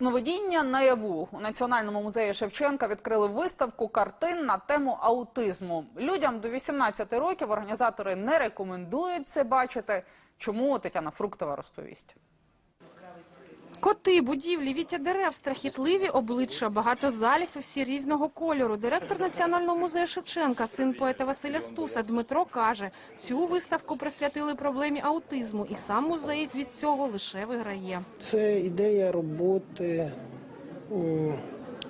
Сновидіння наяву у Національному музеї Шевченка відкрили виставку картин на тему аутизму. Людям до 18 років організатори не рекомендують це бачити. Чому Тетяна Фруктова розповість? Коти, будівлі, віття дерев, страхітливі обличчя, багато залів і всі різного кольору. Директор Національного музею Шевченка, син поета Василя Стуса Дмитро каже, цю виставку присвятили проблемі аутизму, і сам музей від цього лише виграє. Це ідея роботи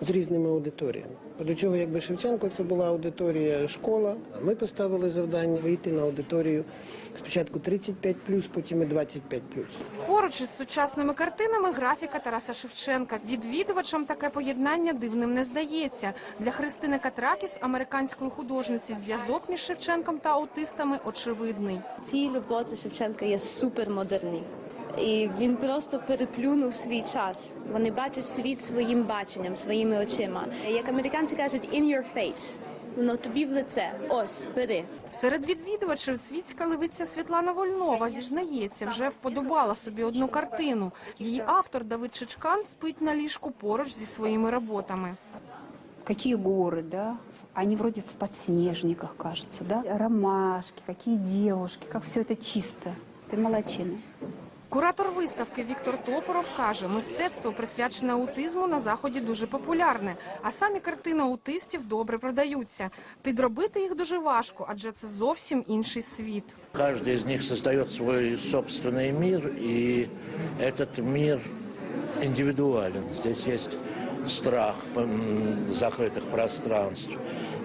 з різними аудиторіями. До цього, якби Шевченко, це була аудиторія школа. Ми поставили завдання вийти на аудиторію спочатку 35+, потім і 25+. Поруч із сучасними картинами графіка Тараса Шевченка. Відвідувачам таке поєднання дивним не здається. Для Христини Катракіс, американської художниці, зв'язок між Шевченком та аутистами очевидний. Ці роботи Шевченка є супермодерні. І він просто переплюнув свій час. Вони бачать світ своїм баченням, своїми очима. Як американці кажуть, in your face. Воно тобі в лице. Ось, бери. Серед відвідувачів світська левиця Світлана Вольнова зізнається, вже вподобала собі одну картину. Її автор Давид Чичкан спить на ліжку поруч зі своїми роботами. Какие горы, да? Они вроде в подснежниках, кажется, да? Ромашки, какие девушки, как все это чисто. Ты молодчина. Куратор виставки Віктор Топоров каже, мистецтво, присвячене аутизму, на заході дуже популярне, а самі картини аутистів добре продаються. Підробити їх дуже важко, адже це зовсім інший світ. Каждый из них создает свой собственный мир, и этот мир индивидуален. Здесь есть страх м, закрытых пространств,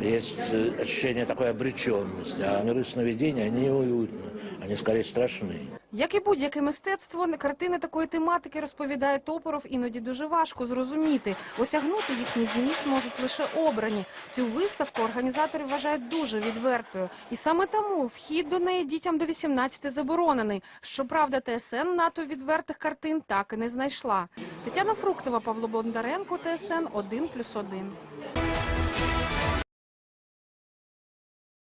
есть э, ощущение такой обреченности. А миры сновидения, они уютны, они скорее страшны. Як і будь-яке мистецтво, картини такої тематики, розповідає Топоров, іноді дуже важко зрозуміти. Осягнути їхній зміст можуть лише обрані. Цю виставку організатори вважають дуже відвертою. І саме тому вхід до неї дітям до 18 заборонений. Щоправда, ТСН НАТО відвертих картин так і не знайшла. Тетяна Фруктова, Павло Бондаренко, ТСН 1+,1.